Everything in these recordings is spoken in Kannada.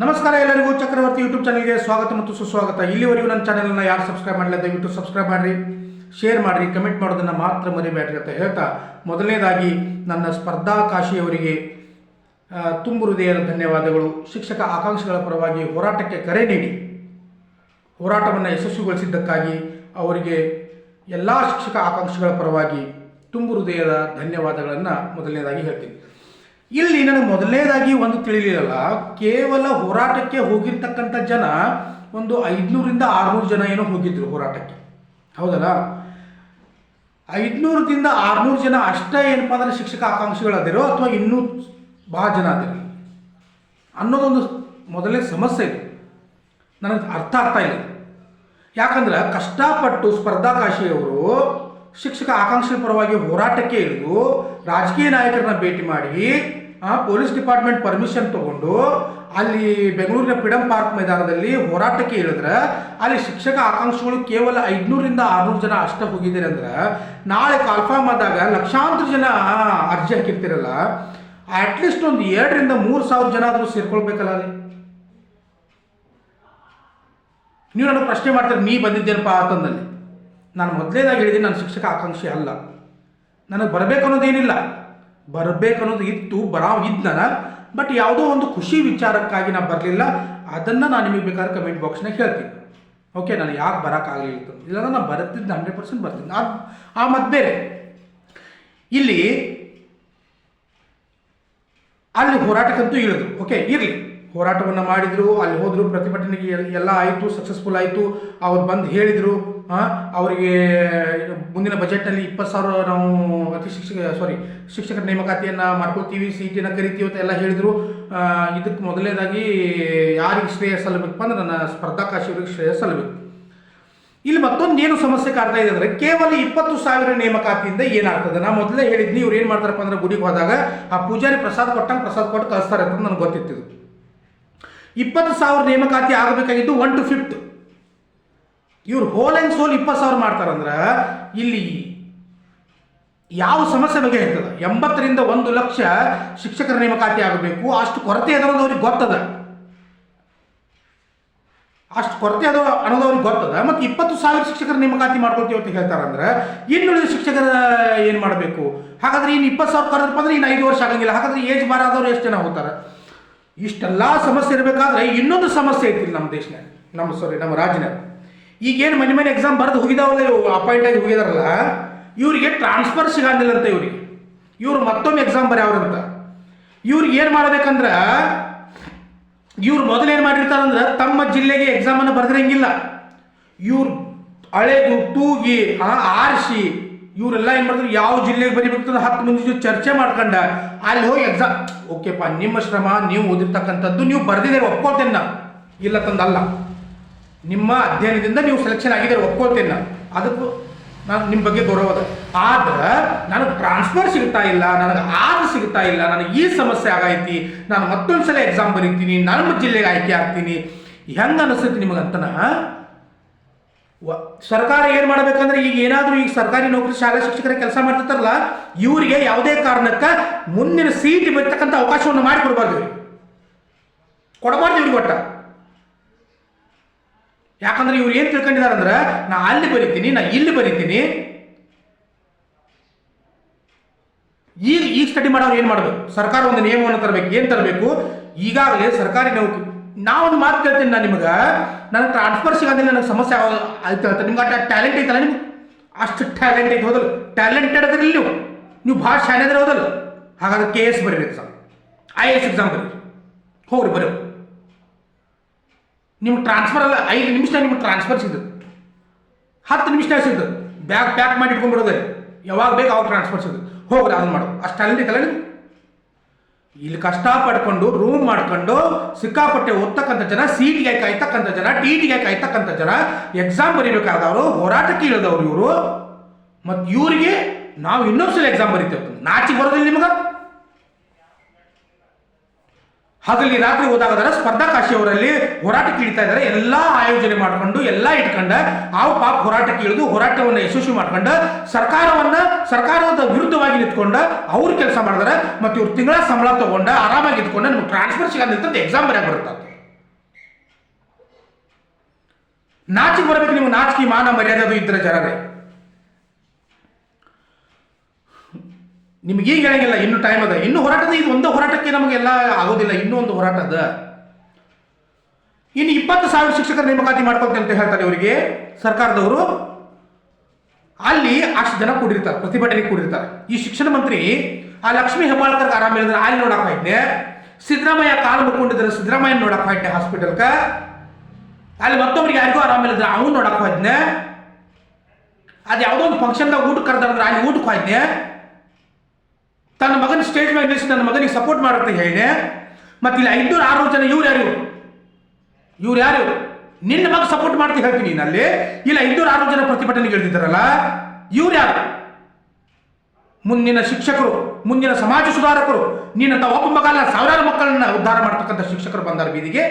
ನಮಸ್ಕಾರ ಎಲ್ಲರಿಗೂ, ಚಕ್ರವರ್ತಿ ಯೂಟ್ಯೂಬ್ ಚಾನಲ್ಗೆ ಸ್ವಾಗತ ಮತ್ತು ಸುಸ್ವಾಗತ. ಇಲ್ಲಿವರೆಗೂ ನನ್ನ ಚಾನಲನ್ನು ಯಾರು ಸಬ್ಸ್ಕ್ರೈಬ್ ಮಾಡಲಿಲ್ಲ, ದಯವಿಟ್ಟು ಸಬ್ಸ್ಕ್ರೈಬ್ ಮಾಡಿರಿ ಶೇರ್ ಮಾಡಿರಿ ಕಮೆಂಟ್ ಮಾಡೋದನ್ನು ಮಾತ್ರ ಮರಿಬೇಡ್ರಿ ಅಂತ ಹೇಳ್ತಾ ಮೊದಲನೇದಾಗಿ ನನ್ನ ಸ್ಪರ್ಧಾ ಕಾಶಿಯವರಿಗೆ ತುಂಬು ಹೃದಯದ ಧನ್ಯವಾದಗಳು. ಶಿಕ್ಷಕ ಆಕಾಂಕ್ಷಿಗಳ ಪರವಾಗಿ ಹೋರಾಟಕ್ಕೆ ಕರೆ ನೀಡಿ. ಹೋರಾಟವನ್ನು ಯಶಸ್ವಿಗೊಳಿಸಿದ್ದಕ್ಕಾಗಿ ಅವರಿಗೆ ಎಲ್ಲ ಶಿಕ್ಷಕ ಆಕಾಂಕ್ಷಿಗಳ ಪರವಾಗಿ ತುಂಬು ಹೃದಯದ ಧನ್ಯವಾದಗಳನ್ನು ಮೊದಲನೇದಾಗಿ ಹೇಳ್ತೀನಿ. ಇಲ್ಲಿ ನನಗೆ ಮೊದಲನೇದಾಗಿ ಒಂದು ತಿಳಿಲಿಲ್ಲ ಕೇವಲ ಹೋರಾಟಕ್ಕೆ ಹೋಗಿರ್ತಕ್ಕಂಥ ಜನ ಒಂದು ಐದುನೂರಿಂದ ಆರುನೂರು ಜನ ಏನೋ ಹೋಗಿದ್ರು ಹೋರಾಟಕ್ಕೆ. ಹೌದಲ್ಲ? ಐದುನೂರದಿಂದ ಆರುನೂರು ಜನ ಅಷ್ಟೇ ಏನಪ್ಪ ಅಂದ್ರೆ ಶಿಕ್ಷಕ ಆಕಾಂಕ್ಷಿಗಳಾದಿರೋ ಅಥವಾ ಇನ್ನೂ ಭಾಳ ಜನ ಅದಿರಲಿ ಅನ್ನೋದೊಂದು ಮೊದಲೇ ಸಮಸ್ಯೆ ಇದೆ. ನನಗೆ ಅರ್ಥ ಆಗ್ತಾ ಇಲ್ಲ ಯಾಕಂದ್ರೆ ಕಷ್ಟಪಟ್ಟು ಸ್ಪರ್ಧಾಕಾಶಿಯವರು ಶಿಕ್ಷಕ ಆಕಾಂಕ್ಷೆ ಪರವಾಗಿ ಹೋರಾಟಕ್ಕೆ ಇಳಿದು ರಾಜಕೀಯ ನಾಯಕರನ್ನ ಭೇಟಿ ಮಾಡಿ ಆ, ಪೊಲೀಸ್ ಡಿಪಾರ್ಟ್ಮೆಂಟ್ ಪರ್ಮಿಷನ್ ತಗೊಂಡು ಅಲ್ಲಿ ಬೆಂಗಳೂರಿನ ಪಿಡಂ ಪಾರ್ಕ್ ಮೈದಾನದಲ್ಲಿ ಹೋರಾಟಕ್ಕೆ ಇಳಿದ್ರೆ ಅಲ್ಲಿ ಶಿಕ್ಷಕ ಆಕಾಂಕ್ಷಿಗಳು ಕೇವಲ ಐದುನೂರಿಂದ ಆರುನೂರು ಜನ ಅಷ್ಟೇ ಹೋಗಿದ್ದೀರಿ ಅಂದ್ರೆ ನಾಳೆ ಕಾಲ್ಫಾರ್ಮ್ ಆದಾಗ ಲಕ್ಷಾಂತರ ಜನ ಅರ್ಜಿ ಹಾಕಿರ್ತಿರಲ್ಲ? ಅಟ್ಲೀಸ್ಟ್ ಒಂದು ಎರಡರಿಂದ ಮೂರು ಸಾವಿರ ಜನ ಆದರೂ ಸೇರ್ಕೊಳ್ಬೇಕಲ್ಲ ಅಲ್ಲಿ. ನೀವು ನನಗೆ ಪ್ರಶ್ನೆ ಮಾಡ್ತಾರೆ ನೀ ಬಂದಿದ್ದೇನಪ್ಪ ಅಂತಂದಲ್ಲಿ. ನಾನು ಮೊದಲೇದಾಗಿ ಹೇಳಿದ್ದೀನಿ ನಾನು ಶಿಕ್ಷಕ ಆಕಾಂಕ್ಷಿ ಅಲ್ಲ. ನನಗೆ ಬರಬೇಕು ಅನ್ನೋದೇನಿಲ್ಲ. ಬರಬೇಕು ಅನ್ನೋದು ಇತ್ತು ಬರಾವ್ ಇದ್ನ ಬಟ್ ಯಾವುದೋ ಒಂದು ಖುಷಿ ವಿಚಾರಕ್ಕಾಗಿ ನಾನು ಬರಲಿಲ್ಲ. ಅದನ್ನು ನಾನು ನಿಮಗೆ ಬೇಕಾದ್ರೆ ಕಮೆಂಟ್ ಬಾಕ್ಸ್ನಾಗ ಹೇಳ್ತೀನಿ. ಓಕೆ ನಾನು ಯಾಕೆ ಬರೋಕ್ಕಾಗಲಿಲ್ಲ ಇಲ್ಲ ನಾನು ಬರ್ತಿದ್ದೆ ಹಂಡ್ರೆಡ್ ಪರ್ಸೆಂಟ್ ಬರ್ತೀನಿ ಅದು ಆ ಮತ್ತು ಬೇರೆ. ಇಲ್ಲಿ ಅಲ್ಲಿ ಹೋರಾಟಕ್ಕಂತೂ ಇಳಿದ್ರು ಓಕೆ ಇರಲಿ. ಹೋರಾಟವನ್ನು ಮಾಡಿದ್ರು, ಅಲ್ಲಿ ಹೋದ್ರು, ಪ್ರತಿಭಟನೆಗೆ ಎಲ್- ಎಲ್ಲ ಆಯಿತು ಸಕ್ಸಸ್ಫುಲ್ ಆಯಿತು. ಅವ್ರು ಬಂದು ಹೇಳಿದರು ಅವರಿಗೆ ಮುಂದಿನ ಬಜೆಟ್ನಲ್ಲಿ ಇಪ್ಪತ್ತು ಸಾವಿರ ನಾವು ಅತಿ ಶಿಕ್ಷಕ ಸಾರಿ ಶಿಕ್ಷಕರ ನೇಮಕಾತಿಯನ್ನು ಮಾಡ್ಕೊಳ್ತೀವಿ ಸಿ ಟಿನ ಕರಿತೀವಿ ಅಂತ ಎಲ್ಲ ಹೇಳಿದರು. ಇದಕ್ಕೆ ಮೊದಲನೇದಾಗಿ ಯಾರಿಗೆ ಶ್ರೇಯ ಸಲ್ಲಬೇಕಪ್ಪ ಅಂದ್ರೆ ನನ್ನ ಸ್ಪರ್ಧಾಕಾಶಿಯವರಿಗೆ ಶ್ರೇಯ ಸಲ್ಲಬೇಕು. ಇಲ್ಲಿ ಮತ್ತೊಂದು ಏನು ಸಮಸ್ಯೆ ಕಾಡ್ತಾ ಇದೆ ಅಂದ್ರೆ ಕೇವಲ ಇಪ್ಪತ್ತು ಸಾವಿರ ನೇಮಕಾತಿಯಿಂದ ಏನಾಗ್ತದೆ? ನಾ ಮೊದಲೇ ಹೇಳಿದ್ನಿ, ಇವ್ರು ಏನು ಮಾಡ್ತಾರಪ್ಪ ಅಂದ್ರೆ ಗುಡಿಗೆ ಹೋದಾಗ ಆ ಪೂಜಾರಿ ಪ್ರಸಾದ ಕೊಟ್ಟಂಗೆ ಪ್ರಸಾದ ಕೊಟ್ಟು ಕಳಿಸ್ತಾರೆ ಅಂತ ನನಗೆ ಗೊತ್ತಿತ್ತು ಇಪ್ಪತ್ತು ಸಾವಿರ ನೇಮಕಾತಿ ಆಗಬೇಕಾಗಿದ್ದು ಒನ್ ಟು ಫಿಫ್ತ್ ಇವ್ರು ಹೋಲ್ ಆ್ಯಂಡ್ ಸೋಲ್ ಇಪ್ಪತ್ತು ಸಾವಿರ ಮಾಡ್ತಾರಂದ್ರೆ ಇಲ್ಲಿ ಯಾವ ಸಮಸ್ಯೆ ಬಗ್ಗೆ ಇರ್ತದೆ ಎಂಬತ್ತರಿಂದ ಒಂದು ಲಕ್ಷ ಶಿಕ್ಷಕರ ನೇಮಕಾತಿ ಆಗಬೇಕು. ಅಷ್ಟು ಕೊರತೆ ಅನ್ನೋದು ಅವ್ರಿಗೆ ಗೊತ್ತದ? ಅಷ್ಟು ಕೊರತೆ ಅದು ಅನ್ನೋದು ಅವ್ರಿಗೆ ಗೊತ್ತದ? ಮತ್ತು ಇಪ್ಪತ್ತು ಸಾವಿರ ಶಿಕ್ಷಕರ ನೇಮಕಾತಿ ಮಾಡ್ಕೊತೀವಿ ಅಂತ ಹೇಳ್ತಾರಂದ್ರೆ ಇನ್ನುಳಿದ ಶಿಕ್ಷಕರ ಏನು ಮಾಡಬೇಕು? ಹಾಗಾದ್ರೆ ಇನ್ನು ಇಪ್ಪತ್ತು ಸಾವಿರ ಕರೆದಪ್ಪ ಅಂದ್ರೆ ಇನ್ನು ಐದು ವರ್ಷ ಆಗಂಗಿಲ್ಲ. ಹಾಗಾದ್ರೆ ಏಜ್ ಬಾರ ಆದವ್ರು ಎಷ್ಟು ಜನ ಹೋಗ್ತಾರೆ? ಇಷ್ಟೆಲ್ಲ ಸಮಸ್ಯೆ ಇರಬೇಕಾದ್ರೆ ಇನ್ನೊಂದು ಸಮಸ್ಯೆ ಐತಿ ನಮ್ಮ ದೇಶನಾಗ ನಮ್ಮ ಸಾರಿ ನಮ್ಮ ರಾಜ್ಯನಾಗ ಈಗೇನು ಮನೆ ಮನೆ ಎಕ್ಸಾಮ್ ಬರೆದು ಹೋಗಿದಾವಲ್ಲ ಇವು ಅಪಾಯಿಂಟ್ ಆಗಿ ಹೋಗಿದಾರಲ್ಲ, ಇವರಿಗೆ ಟ್ರಾನ್ಸ್ಫರ್ ಸಿಗಂಗಿಲ್ಲ ಅಂತ ಇವ್ರಿಗೆ. ಇವ್ರು ಮತ್ತೊಮ್ಮೆ ಎಕ್ಸಾಮ್ ಬರ್ಯಾವ್ರಂತ. ಇವ್ರಿಗೆ ಏನು ಮಾಡ್ಬೇಕಂದ್ರೆ, ಇವ್ರು ಮೊದಲು ಏನು ಮಾಡಿರ್ತಾರಂದ್ರೆ, ತಮ್ಮ ಜಿಲ್ಲೆಗೆ ಎಕ್ಸಾಮನ್ನು ಬರೆದಿರಂಗಿಲ್ಲ. ಇವ್ರು ಅಳೆದು ತೂಗಿ ಆರಿಸಿ, ಇವರೆಲ್ಲ ಏನು ಮಾಡಿದ್ರು, ಯಾವ ಜಿಲ್ಲೆಗೆ ಬರಿಬೇಕು ಹತ್ತು ಮಂದಿ ಜೊತೆ ಚರ್ಚೆ ಮಾಡ್ಕೊಂಡ, ಅಲ್ಲಿ ಹೋಗಿ ಎಕ್ಸಾಮ್ ಓಕೆಪ್ಪ, ನಿಮ್ಮ ಶ್ರಮ, ನೀವು ಓದಿರ್ತಕ್ಕಂಥದ್ದು ನೀವು ಬರೆದಿದ್ದೀರಿ ಒಪ್ಕೋತೇನೆ ನಾ. ಇಲ್ಲ ತಂದಲ್ಲ. ನಿಮ್ಮ ಅಧ್ಯಯನದಿಂದ ನೀವು ಸೆಲೆಕ್ಷನ್ ಆಗಿದ್ರೆ ಒಪ್ಕೊಳ್ತೇನೆ ನಾ ಅದಕ್ಕೂ ನಾನು ನಿಮ್ಮ ಬಗ್ಗೆ ಗೌರವ ಆದ್ರೆ ನನಗೆ ಟ್ರಾನ್ಸ್ಫರ್ ಸಿಗ್ತಾ ಇಲ್ಲ, ನನಗೆ ಆರು ಸಿಗ್ತಾ ಇಲ್ಲ, ನನಗೆ ಈ ಸಮಸ್ಯೆ ಆಗೈತಿ, ನಾನು ಮತ್ತೊಂದು ಸಲ ಎಕ್ಸಾಮ್ ಬರೀತೀನಿ ನಮ್ಮ ಜಿಲ್ಲೆಗೆ ಆಯ್ಕೆ ಆಗ್ತೀನಿ. ಹೆಂಗೆ ಅನಿಸ್ತೈತಿ ನಿಮಗಂತನ? ಸರ್ಕಾರ ಏನು ಮಾಡ್ಬೇಕಂದ್ರೆ ಈಗ ಏನಾದರೂ ಈಗ ಸರ್ಕಾರಿ ನೌಕರಿ ಶಾಲಾ ಶಿಕ್ಷಕರ ಕೆಲಸ ಮಾಡ್ತಿರ್ತಾರಲ್ಲ, ಇವರಿಗೆ ಯಾವುದೇ ಕಾರಣಕ್ಕೆ ಮುಂದಿನ ಸೀಟ್ ಬರ್ತಕ್ಕಂಥ ಅವಕಾಶವನ್ನು ಇವ್ರಿಗೆ ಕೊಡಬಾರ್ದು ಇವ್ರಿಗೆ ಒಟ್ಟ. ಯಾಕಂದ್ರೆ ಇವ್ರು ಏನು ತಿಳ್ಕೊಂಡಿದ್ದಾರೆ ಅಂದ್ರೆ ನಾ ಅಲ್ಲಿ ಬರಿತೀನಿ, ನಾ ಇಲ್ಲಿ ಬರಿತೀನಿ. ಈಗ ಈಗ ಸ್ಟಡಿ ಮಾಡೋರು ಏನು ಮಾಡಬೇಕು? ಸರ್ಕಾರ ಒಂದು ನಿಯಮವನ್ನು ತರಬೇಕು. ಏನು ತರಬೇಕು? ಈಗಾಗಲೇ ಸರ್ಕಾರಿ ನೌಕರಿ ನಾವೊಂದು ಮಾತು ಕೇಳ್ತೀನಿ ನಾನು ನಿಮಗೆ. ನನ್ನ ಟ್ರಾನ್ಸ್ಫರ್ ಸಿಗೋದಿಲ್ಲ, ನನಗೆ ಸಮಸ್ಯೆ ಆಯ್ತು ಹೇಳ್ತಾರೆ ನಿಮ್ಗೆ ಅಷ್ಟು ಟ್ಯಾಲೆಂಟ್ ಐತಲ್ಲ ನಿಮ್ಗೆ? ಅಷ್ಟು ಟ್ಯಾಲೆಂಟ್ ಐತೆ, ಹೋದಲ್ಲ? ಟ್ಯಾಲೆಂಟೆಡ್ ಅದ್ರಿ ನೀವು. ನೀವು ಭಾಳ ಶಾನೆ ಅದ್ರಿ ಹೋದಲ್ಲ? ಹಾಗಾದ್ರೆ ಕೆ ಎಸ್ ಬರೀರಿ exam I A S exam ಬರೀರಿ. ಹೋಗ್ರಿ, ಬರೀ. ನಿಮ್ಗೆ ಟ್ರಾನ್ಸ್ಫರ್ ಅಲ್ಲ, ಐದು ನಿಮಿಷನಾಗ ನಿಮ್ಗೆ ಟ್ರಾನ್ಸ್ಫರ್ ಸಿಗ್ತದೆ. ಹತ್ತು ನಿಮಿಷ ಸಿಗ್ತದೆ. ಬ್ಯಾಗ್ ಪ್ಯಾಕ್ ಮಾಡಿ ಇಟ್ಕೊಂಡ್ಬಿಡೋದೆ. ಯಾವಾಗ ಬೇಕು ಅವಾಗ ಟ್ರಾನ್ಸ್ಫರ್ ಸಿಗ್ತದೆ. ಹೋಗ್ರಿ ಅದನ್ನ ಮಾಡು. ಅಷ್ಟು ಐತಲ್ಲ ನೀವು ಇಲ್ಲಿ ಕಷ್ಟ ಪಡ್ಕೊಂಡು ರೂಮ್ ಮಾಡ್ಕೊಂಡು, ಸಿಕ್ಕಾಪಟ್ಟೆ ಓದ್ತಕ್ಕಂಥ ಜನ ಸೀಟ್ಗೆ ಕಾಯ್ತಕ್ಕಂಥ ಜನ ಟಿ ಟಿಗೆ ಕಾಯ್ತಕ್ಕಂಥ ಜನ ಎಕ್ಸಾಮ್ ಬರೀಬೇಕಾದವರು ಹೋರಾಟಕ್ಕೆ ಇಳಿದವರು ಇವರು. ಮತ್ತು ಇವರಿಗೆ ನಾವು ಇನ್ನೊಂದ್ಸಲ ಎಕ್ಸಾಮ್ ಬರೀತೇವೆ. ನಾಚಿಗೆ ಬರೋದಿಲ್ಲ ನಿಮಗೆ? ಹಗಲಿ ರಾತ್ರಿ ಓದಾಗದಾರ ಸ್ಪರ್ಧಾಕಾಶಿಯವರಲ್ಲಿ ಹೋರಾಟಕ್ಕೆ ಇಳಿತಾ ಇದ್ದಾರೆ. ಎಲ್ಲ ಆಯೋಜನೆ ಮಾಡಿಕೊಂಡು, ಎಲ್ಲ ಇಟ್ಕೊಂಡು ಆ ಪಾಪ ಹೋರಾಟಕ್ಕೆ ಇಳಿದು ಹೋರಾಟವನ್ನು ಯಶಸ್ವಿ ಮಾಡ್ಕೊಂಡು, ಸರ್ಕಾರವನ್ನ, ಸರ್ಕಾರದ ವಿರುದ್ಧವಾಗಿ ನಿಂತ್ಕೊಂಡ, ಅವ್ರು ಕೆಲಸ ಮಾಡಿದ್ರೆ, ಮತ್ತು ಇವ್ರು ತಿಂಗಳ ಸಂಬಳ ತಗೊಂಡ, ಆರಾಮಾಗಿ ಇದ್ಕೊಂಡು, ನಿಮ್ಗೆ ಟ್ರಾನ್ಸ್ಫರ್ ಸಿಗೋದು ಎಕ್ಸಾಮ್ ಬರೆಯಾಗಿ ಬರುತ್ತೆ? ನಾಚಿಗೆ ಬರಬೇಕು ನೀವು ನಾಚಿಕೆ ಮಾನ ಮರ್ಯಾದೆ ಇದ್ರೆ ಜನರೇ. ನಿಮ್ಗೆ ಈಗ ಹೇಳಂಗಿಲ್ಲ, ಇನ್ನು ಟೈಮ್ ಅದ. ಇನ್ನು ಹೋರಾಟದ, ಇದು ಒಂದು ಹೋರಾಟಕ್ಕೆ ನಮಗೆಲ್ಲ ಆಗೋದಿಲ್ಲ, ಇನ್ನೂ ಒಂದು ಹೋರಾಟ ಅದ. ಇನ್ನು ಇಪ್ಪತ್ತು ಸಾವಿರ ಶಿಕ್ಷಕರ ನೇಮಕಾತಿ ಮಾಡ್ಕೊಳ್ತೇನೆ ಅಂತ ಹೇಳ್ತಾರೆ ಇವರಿಗೆ. ಸರ್ಕಾರದವರು. ಅಲ್ಲಿ ಅಷ್ಟು ಜನ ಕೂಡಿರ್ತಾರೆ, ಪ್ರತಿಭಟನೆ ಕೂಡಿರ್ತಾರೆ. ಈ ಶಿಕ್ಷಣ ಮಂತ್ರಿ, ಆ ಲಕ್ಷ್ಮೀ ಹೆಬ್ಬಾಳ್ಕರ್ ಆರಾಮ ಹೇಳಿದ್ರೆ ಅಲ್ಲಿ ನೋಡಕ್ ಹೋಯ್ತೆ ಸಿದ್ದರಾಮಯ್ಯ ಕಾಲು ಮುಕ್ಕೊಂಡಿದ್ರೆ ಸಿದ್ದರಾಮಯ್ಯ ನೋಡಕ್ ಹೋಯ್ತೆ ಹಾಸ್ಪಿಟಲ್ಕ ಅಲ್ಲಿ ಮತ್ತೊಬ್ಬರಿಗೆ ಯಾರಿಗೂ ಆರಾಮಿಲ್ಲದ್ರೆ ಅವನು ನೋಡಕ್ ಹೋಯ್ತನೆ ಅದು ಯಾವುದೋ ಒಂದು ಫಂಕ್ಷನ್ದಾಗ ಊಟ ಕರೆದ್ರೆ ಅಲ್ಲಿ ಊಟಕ್ಕೆ ಹೋಯ್ತನೆ ತನ್ನ ಮಗನ ಸ್ಟೇಟ್ ನಿಲ್ಲಿಸಿ ನನ್ನ ಮಗನಿಗೆ ಸಪೋರ್ಟ್ ಮಾಡುತ್ತೆ ಹೇಳಿ. ಮತ್ತೆ ಇಲ್ಲಿ ಐನೂರು ಆರು ಜನ ಇವ್ರು ಯಾರು? ಇವ್ರು ಯಾರು? ನಿನ್ನ ಮಗ ಸಪೋರ್ಟ್ ಮಾಡ್ತಿ ಹೇಳ್ತೀನಿ ಅಲ್ಲಿ. ಇಲ್ಲ ಐನೂರು ಆರು ಜನ ಪ್ರತಿಭಟನೆಗೆ ಹೇಳ್ತಿದ್ದಾರಲ್ಲ ಇವ್ರು ಯಾರು? ಮುಂದಿನ ಶಿಕ್ಷಕರು, ಮುಂದಿನ ಸಮಾಜ ಸುಧಾರಕರು ನೀನಂತ ಒಬ್ಬ ಮಗ ಅಲ್ಲ, ಸಾವಿರಾರು ಮಕ್ಕಳನ್ನ ಉದ್ಧಾರ ಮಾಡ್ತಕ್ಕಂಥ ಶಿಕ್ಷಕರು ಬಂದಾರ ಬೀದಿಗೆ.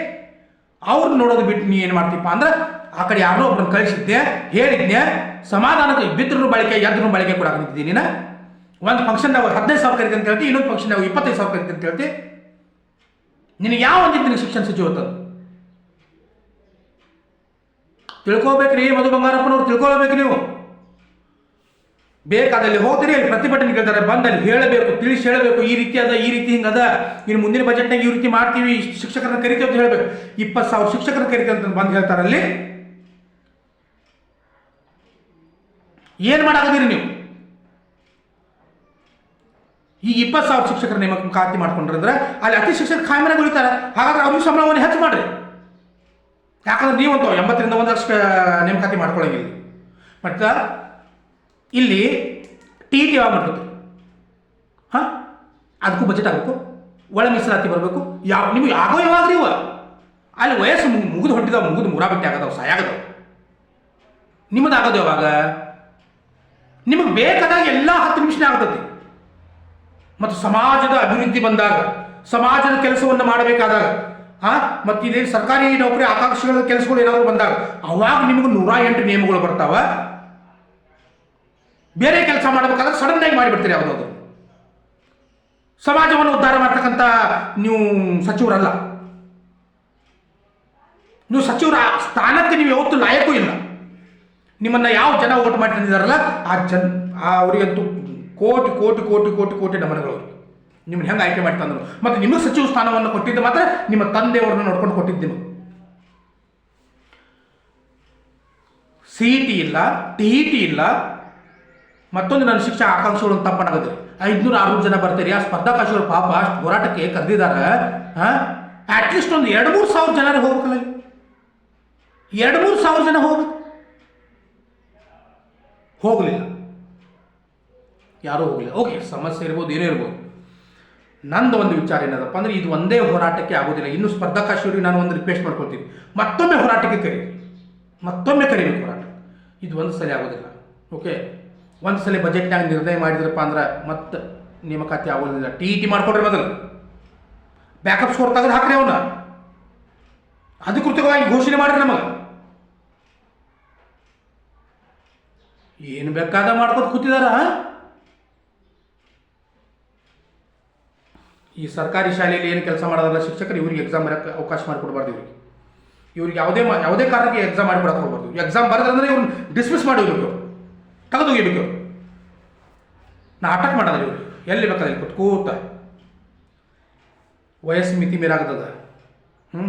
ಅವ್ರನ್ನ ನೋಡೋದು ಬಿಟ್ಟು ನೀ ಏನು ಮಾಡ್ತೀಪ್ಪ ಅಂದ್ರೆ, ಆ ಕಡೆ ಯಾರೋ ಒಬ್ಬರನ್ನ ಕಳಿಸಿದ್ದೆ, ಹೇಳಿದ್ನೆ, ಸಮಾಧಾನಕ್ಕೆ ಬಿದ್ದರೂ ಬಳಕೆ ಎದ್ರು ಬಳಕೆ ಕೂಡ ನಿಂತಿದ್ದೀನಿ ನೀನು. ಒಂದು ಫಂಕ್ಷನ್ದಾಗ ಹದಿನೈದು ಸಾವಿರ ಕರಿತೆ ಅಂತ ಹೇಳ್ತಿ, ಇನ್ನೊಂದು ಫಂಕ್ಷನ್ದಾಗ ಇಪ್ಪತ್ತೈದು ಸಾವಿರ ಅಂತ ಹೇಳ್ತಿ. ನಿನಗೆ ಯಾವ ಒಂದಿತ್ತು ನಿನಗೆ ಶಿಕ್ಷಣ ಸಚಿವ ಅದು ತಿಳ್ಕೋಬೇಕ್ರಿ, ಮಧು ಬಂಗಾರಪ್ಪನವ್ರು ತಿಳ್ಕೊಳ್ಬೇಕು ನೀವು. ಬೇಕಾದಲ್ಲಿ ಹೋಗ್ತೀರಿ, ಅಲ್ಲಿ ಪ್ರತಿಭಟನೆ ಕೇಳ್ತಾರೆ ಬಂದು ಅಲ್ಲಿ ಹೇಳಬೇಕು, ತಿಳಿಸಿ ಹೇಳಬೇಕು, ಈ ರೀತಿ ಅದ, ಈ ರೀತಿ ಹಿಂಗದ ಇನ್ನು ಮುಂದಿನ ಬಜೆಟ್ನಾಗ ಈ ರೀತಿ ಮಾಡ್ತೀವಿ ಶಿಕ್ಷಕರನ್ನ ಕರಿತೀವಿ ಅಂತ ಹೇಳಬೇಕು. ಇಪ್ಪತ್ತು ಸಾವಿರ ಶಿಕ್ಷಕರನ್ನ ಕರಿತೀವಿ ಅಂತ ಬಂದು ಹೇಳ್ತಾರೆ ಅಲ್ಲಿ ಏನು ಮಾಡಾಕತ್ತೀರಿ ನೀವು? ಈ ಇಪ್ಪತ್ತು ಸಾವಿರ ಶಿಕ್ಷಕರ ನೇಮಕ ಖಾತೆ ಮಾಡ್ಕೊಂಡ್ರಂದ್ರೆ ಅಲ್ಲಿ ಅತಿ ಶಿಕ್ಷಕರು ಖಾಯಮನೆ ಉಳಿತಾರೆ. ಹಾಗಾದ್ರೆ ಅವ್ರಿಗೆ ಸಂಬಳವನ್ನು ಹೆಚ್ಚು ಮಾಡ್ರಿ. ಯಾಕಂದ್ರೆ ನೀವಂತೂ ಎಂಬತ್ತರಿಂದ ಒಂದು ಲಕ್ಷ ನೇಮಕಾತಿ ಮಾಡ್ಕೊಳ್ಳಂಗಿಲ್ಲ. ಮತ್ತು ಇಲ್ಲಿ ಟಿ ಟಿ ಯಾವಾಗ ಮಾಡ್ಕೊತೀರಿ? ಹಾಂ? ಅದಕ್ಕೂ ಬಜೆಟ್ ಆಗಬೇಕು. ಒಳ ಮೀಸಲಾತಿ ಬರಬೇಕು. ಯಾವ, ನಿಮ್ಗೆ ಆಗೋ ಯಾವಾಗ ಇವ? ಅಲ್ಲಿ ವಯಸ್ಸು ಮುಗಿದು ಹೊಂಟಿದಾವ, ಮುಗಿದು ಮುರಾಬಟ್ಟಿ ಆಗದವು ಸಾಯಾಗದವು ನಿಮ್ಮದು ಆಗೋದು ಯಾವಾಗ? ನಿಮಗೆ ಬೇಕಾದಾಗ ಎಲ್ಲ ಹತ್ತು ನಿಮಿಷನೇ ಆಗ್ತದೆ. ಮತ್ತು ಸಮಾಜದ ಅಭಿವೃದ್ಧಿ ಬಂದಾಗ, ಸಮಾಜದ ಕೆಲಸವನ್ನು ಮಾಡಬೇಕಾದಾಗ ಹಾ ಮತ್ತು ಇದೇ ಸರ್ಕಾರಿ ನೌಕರಿ ಆಕಾಂಕ್ಷಿಗಳ ಕೆಲಸಗಳು ಏನಾದರೂ ಬಂದಾಗ, ಅವಾಗ ನಿಮಗೆ ನೂರ ಎಂಟು ನಿಯಮಗಳು ಬರ್ತಾವ. ಬೇರೆ ಕೆಲಸ ಮಾಡಬೇಕಾದ್ರೆ ಸಡನ್ ಆಗಿ ಮಾಡಿಬಿಡ್ತೀರಿ ಯಾವುದಾದ್ರು. ಸಮಾಜವನ್ನು ಉದ್ಧಾರ ಮಾಡ್ತಕ್ಕಂಥ ನೀವು ಸಚಿವರಲ್ಲ. ನೀವು ಸಚಿವರ ಸ್ಥಾನಕ್ಕೆ ನೀವು ಯಾವತ್ತೂ ಲಾಯಕ್ಕೂ ಇಲ್ಲ. ನಿಮ್ಮನ್ನ ಯಾವ ಜನ ಓಟ್ ಮಾಡಿ ತಂದಿದಾರಲ್ಲ ಆ ಜನ್ ಅವರಿಗಂತೂ ಕೋಟಿ ಕೋಟಿ ಕೋಟಿ ಕೋಟಿ ಕೋಟಿ ನಮನಗಳು ನಿಮ್ಮನ್ನ ಹೆಂಗೆ ಆಯ್ಕೆ ಮಾಡಿ ತಂದರು ಮತ್ತು ನಿಮಗೆ ಸಚಿವ ಸ್ಥಾನವನ್ನು ಕೊಟ್ಟಿದ್ದು ಮಾತ್ರ ನಿಮ್ಮ ತಂದೆಯವ್ರನ್ನ ನೋಡ್ಕೊಂಡು ಕೊಟ್ಟಿದ್ದು ನಿಮಗೆ ಸಿ ಟಿ ಇಲ್ಲ ಟಿ ಟಿ ಇಲ್ಲ, ಮತ್ತೊಂದು ನನ್ನ ಶಿಕ್ಷಣ ಆಕಾಂಕ್ಷೆಗಳು ಅಂತ ತಪ್ಪನಾಗದ್ರಿ ಐದುನೂರು, ಆರುನೂರು ಜನ ಬರ್ತೀರಿ. ಆ ಸ್ಪರ್ಧಾಕಾಶಿಗಳು ಪಾಪ ಅಷ್ಟು ಹೋರಾಟಕ್ಕೆ ಕರೆದಿದ್ದಾರೆ. ಹಾಂ? ಅಟ್ಲೀಸ್ಟ್ ಒಂದು ಎರಡು ಮೂರು ಸಾವಿರ ಜನ ಹೋಗ್ಬೇಕಲ್ಲ. ಎರಡು ಮೂರು ಸಾವಿರ ಜನ ಹೋಗ್ಬೇಕು. ಹೋಗಲಿಲ್ಲ. ಯಾರೂ ಹೋಗಲಿಲ್ಲ. ಓಕೆ ಸಮಸ್ಯೆ ಇರ್ಬೋದು, ಏನೇ ಇರ್ಬೋದು. ನಂದು ಒಂದು ವಿಚಾರ ಏನದಪ್ಪ ಅಂದ್ರೆ, ಇದು ಒಂದೇ ಹೋರಾಟಕ್ಕೆ ಆಗೋದಿಲ್ಲ. ಇನ್ನು ಸ್ಪರ್ಧಾಕಾಶಿಯವರಿಗೆ ನಾನು ಒಂದು ರಿಕ್ವೆಸ್ಟ್ ಮಾಡ್ಕೊಳ್ತೀನಿ. ಮತ್ತೊಮ್ಮೆ ಹೋರಾಟಕ್ಕೆ ಕರಿ ಮತ್ತೊಮ್ಮೆ ಕರಿಬೇಕು ಹೋರಾಟ. ಇದು ಒಂದು ಸಲ ಆಗೋದಿಲ್ಲ. ಓಕೆ ಒಂದು ಸಲ ಬಜೆಟ್ನಾಗ ನಿರ್ಣಯ ಮಾಡಿದ್ರಪ್ಪ ಅಂದ್ರೆ ಮತ್ತೆ ನೇಮಕಾತಿ ಆಗೋದಿಲ್ಲ. ಟಿ ಇ ಟಿ ಮಾಡ್ಕೊಡ್ರಿ ಮೊದಲು. ಬ್ಯಾಕಪ್ ಸ್ಕೋರ್ ತೆಗೆದು ಹಾಕ್ರಿ ಅವನ್ನ ಅಧಿಕೃತವಾಗಿ ಘೋಷಣೆ ಮಾಡ್ರಿ ನಮಗೆ. ಏನು ಬೇಕಾದ ಮಾಡ್ಕೊಂಡು ಕೂತಿದಾರ ಈ ಸರ್ಕಾರಿ ಶಾಲೆಯಲ್ಲಿ ಏನು ಕೆಲಸ ಮಾಡೋದಲ್ಲ ಶಿಕ್ಷಕರು ಇವ್ರಿಗೆ ಎಕ್ಸಾಮ್ ಬರೋಕ್ಕೆ ಅವಕಾಶ ಮಾಡಿಕೊಡ್ಬಾರ್ದು ಇವ್ರಿಗೆ. ಇವ್ರಿಗೆ ಯಾವುದೇ ಯಾವುದೇ ಕಾರಣಕ್ಕೆ ಎಕ್ಸಾಮ್ ಮಾಡಿಬಿಡಕ್ಕೆ ಹೋಗ್ಬಾರ್ದು. ಎಕ್ಸಾಮ್ ಬರೋದಂದ್ರೆ ಇವ್ರನ್ನ ಡಿಸ್ಮಿಸ್ ಮಾಡಿ ಹೋಗ್ಬೇಕು ತೆಗೆದು ಹೋಗಿಬೇಕು ನಾ ಅಟಕ್ ಮಾಡೋದ್ರಿ ಇವ್ರು ಎಲ್ಲಿ ಬೇಕಾದ್ರೆ ಕೂತ್ ವಯಸ್ಸು ಮಿತಿ ಮೀರಾಗ್ತದ. ಹ್ಞೂ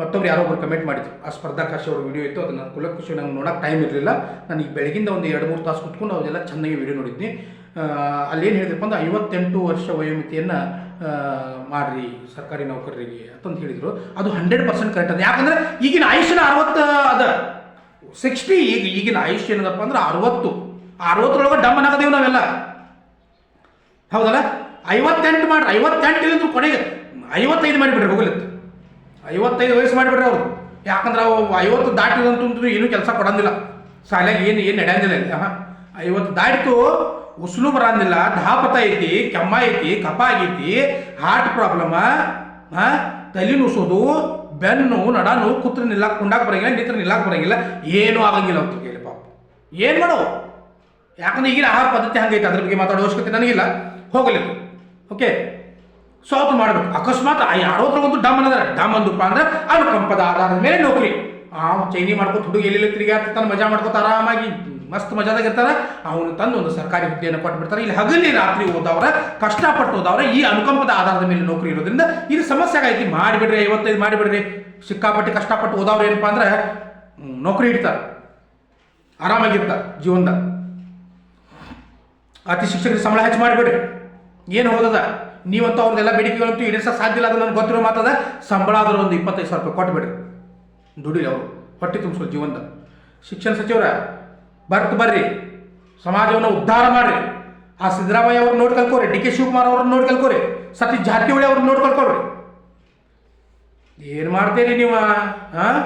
ಮತ್ತೊಬ್ರು ಯಾರೋ ಒಬ್ರು ಕಮೆಂಟ್ ಮಾಡಿದ್ರು. ಆ ಸ್ಪರ್ಧಾಕಾಶಿ ಅವ್ರ ವಿಡಿಯೋ ಇತ್ತು. ಅದನ್ನು ಕುಲಕುಶಿ ನಂಗೆ ನೋಡೋಕೆ ಟೈಮ್ ಇರಲಿಲ್ಲ. ನಾನು ಈಗ ಬೆಳಗಿಂದ ಒಂದು ಎರಡು ಮೂರು ತಾಸು ಕುತ್ಕೊಂಡು ಅವೆಲ್ಲ ಚೆನ್ನಾಗಿ ವಿಡಿಯೋ ನೋಡಿದ್ನಿ. ಅಲ್ಲೇನು ಹೇಳಿದ್ರಪ್ಪ ಅಂದ್ರೆ ಐವತ್ತೆಂಟು ವರ್ಷ ವಯೋಮಿತಿಯನ್ನು ಮಾಡ್ರಿ ಸರ್ಕಾರಿ ನೌಕರರಿಗೆ ಅಂತಂದು ಹೇಳಿದರು. ಅದು ಹಂಡ್ರೆಡ್ ಪರ್ಸೆಂಟ್ ಕರೆಕ್ಟ್ ಅದು. ಯಾಕಂದ್ರೆ ಈಗಿನ ಆಯುಷ್ಯನ ಅರವತ್ತು ಅದ. ಸಿಕ್ಸ್ಟಿ ಈಗ ಈಗಿನ ಆಯುಷ್ ಏನದಪ್ಪ ಅಂದ್ರೆ ಅರವತ್ತು. ಅರವತ್ತರೊಳಗೆ ಡಮ್ ಆಗದೇವು ನಾವೆಲ್ಲ. ಹೌದಲ್ಲ? ಐವತ್ತೆಂಟು ಮಾಡ್ರಿ. ಐವತ್ತೆಂಟು ಇಲ್ಲಿಂದ್ರು ಕೊನೆಗೆ ಐವತ್ತೈದು ಮಾಡಿಬಿಡ್ರಿ ಹೋಗ್ಲಿತ್ತು ಐವತ್ತೈದು ವಯಸ್ಸು ಮಾಡಿಬಿಡ್ರಿ ಅವರು. ಯಾಕಂದ್ರೆ ಅವು ಐವತ್ತು ದಾಟಿದಂತೂ ಏನೂ ಕೆಲಸ ಕೊಡೋದಿಲ್ಲ ಶಾಲೆಗೆ ಏನು ಏನು ನಡೆಯೋದಿಲ್ಲ ಹಾಂ ಐವತ್ತು ದಾಟಿತು ಉಸ್ಲು ಬರಂಗಿಲ್ಲ, ಧಾಪತ ಐತಿ, ಕೆಮ್ಮ ಐತಿ ಕಪ ಆಗೈತಿ ಹಾರ್ಟ್ ಪ್ರಾಬ್ಲಮ ತಲೆ ನುಸೋದು, ಬೆನ್ನು, ನಡಾನು, ಕೂತ್ರ ನಿಲ್ಲಕ್ಕೆ ಕುಂಡಾಕ್ ಬರಂಗಿಲ್ಲ ನಿತ್ರ ನಿಲ್ಲಕ್ಕೆ ಬರಂಗಿಲ್ಲ, ಏನೂ ಆಗಂಗಿಲ್ಲ ಅಂತ ಕೇಳಿ ಪಾಪ. ಏನು ಮಾಡೋ ಯಾಕಂದ್ರೆ ಈಗಿನ ಆಹಾರ ಪದ್ಧತಿ ಹಂಗೈತೆ, ಅದ್ರ ಬಗ್ಗೆ ಮಾತಾಡೋ ಅವಶ್ಯಕತೆ ನನಗಿಲ್ಲ. ಹೋಗಲಿಲ್ಲ ಓಕೆ ಸಾಲ್ವ್ ಮಾಡಬೇಕು. ಅಕಸ್ಮಾತ್ ಯಾರೋದ್ರ ಒಂದು ಡಮ್ ಅನ್ನೋದ್ರ ಡಮ್ ಅಂದಪ್ಪ ಅಂದ್ರೆ ಅನುಕಂಪದ ಆಧಾರದ ಮೇಲೆ ನೌಕರಿ. ಆ ಚೈನಿ ಮಾಡ್ಕೊತ ಎಲ್ಲಿ ತಿರುಗಿ ತಿರುಗಾಡ್ತಾನೆ ಮಜಾ ಮಾಡ್ಕೊತ ಆರಾಮಾಗಿ ಮಸ್ತ್ ಮಜಾದಾಗ ಇರ್ತಾರ. ಅವನು ತಂದು ಒಂದು ಸರ್ಕಾರಿ ಹುದ್ದೆಯನ್ನು ಕೊಟ್ಬಿಡ್ತಾರೆ. ಇಲ್ಲಿ ಹಗಲಿ ರಾತ್ರಿ ಓದವ್ರ, ಕಷ್ಟಪಟ್ಟು ಓದವ್ರ, ಈ ಅನುಕಂಪದ ಆಧಾರದ ಮೇಲೆ ನೌಕರಿ ಇರೋದ್ರಿಂದ ಇದು ಸಮಸ್ಯೆ ಆಗೈತಿ. ಮಾಡಿಬಿಡ್ರಿ, ಐವತ್ತೈದು ಮಾಡಿಬಿಡ್ರಿ. ಸಿಕ್ಕಾಪಟ್ಟೆ ಕಷ್ಟಪಟ್ಟು ಓದವ್ರು ಏನಪ್ಪಾ ಅಂದ್ರೆ ನೌಕರಿ ಇಡ್ತಾರೆ ಆರಾಮಾಗಿರ್ತಾರೆ ಜೀವನದ. ಅತಿ ಶಿಕ್ಷಕರಿಗೆ ಸಂಬಳ ಹೆಚ್ಚು ಮಾಡಿಬಿಡ್ರಿ. ಏನು ಹೋದದ? ನೀವಂತೂ ಅವ್ರದ್ದೆಲ್ಲ ಬೇಡಿಕೆಗಳಂತೂ ಇಡಿಸ ಸಾಧ್ಯ ಇಲ್ಲ ಅದು ನನಗೆ ಗೊತ್ತಿರೋ ಮಾತದ? ಸಂಬಳ ಆದರೂ ಒಂದು ಇಪ್ಪತ್ತೈದು ಸಾವಿರ ರೂಪಾಯಿ ಕೊಟ್ಬಿಡ್ರಿ. ದುಡಿಲಿ ಅವರು. ಹೊಟ್ಟೆ ತುಂಬಿಸೋ ಜೀವನದ. ಶಿಕ್ಷಣ ಸಚಿವರ ಬರ್ತ್ ಬರ್ರಿ. ಸಮಾಜವನ್ನು ಉದ್ಧಾರ ಮಾಡ್ರಿ. ಆ ಸಿದ್ದರಾಮಯ್ಯ ಅವ್ರನ್ನ ನೋಡಿ ಡಿ ಕೆ ಶಿವಕುಮಾರ್ ಅವ್ರನ್ನ ನೋಡಿ ಕಲ್ಕೋರಿ, ಸತೀಶ್ ಜಾರಕಿಹೊಳಿ ಅವ್ರನ್ನ ನೋಡಿ ಏನು ಮಾಡ್ತೀರಿ ನೀವು? ಹಾಂ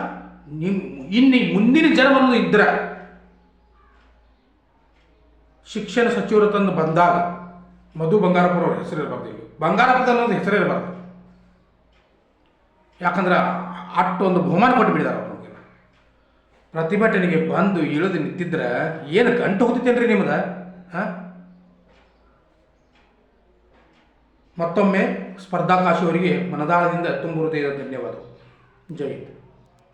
ನಿಮ್ಮ ಇನ್ನು ಮುಂದಿನ ಜನ್ಮನದು ಇದ್ರ. ಶಿಕ್ಷಣ ಸಚಿವರು ತಂದು ಬಂದಾಗ, ಮಧು ಬಂಗಾರಪುರ ಅವ್ರ ಹೆಸರು ಇರಬಾರ್ದು ಇಲ್ಲಿ. ಬಂಗಾರಪುರ ಅನ್ನೋದು ಹೆಸರೇ ಇರಬಾರ್ದು. ಯಾಕಂದ್ರೆ ಅಷ್ಟೊಂದು ಬಹುಮಾನ ಕೊಟ್ಟು ಅವ್ರು. ಪ್ರತಿಭಟನೆಗೆ ಬಂದು ಇಳಿದು ನಿಂತಿದ್ರೆ ಏನು ಗಂಟು ಹೋಗ್ತಿತ್ತೇನ್ರಿ ನಿಮ್ದು? ಹಾಂ? ಮತ್ತೊಮ್ಮೆ ಸ್ಪರ್ಧಾಕಾಶಿ ಅವರಿಗೆ ಮನದಾಳದಿಂದ ತುಂಬ ಹೃದಯದ ಧನ್ಯವಾದ ಜೈ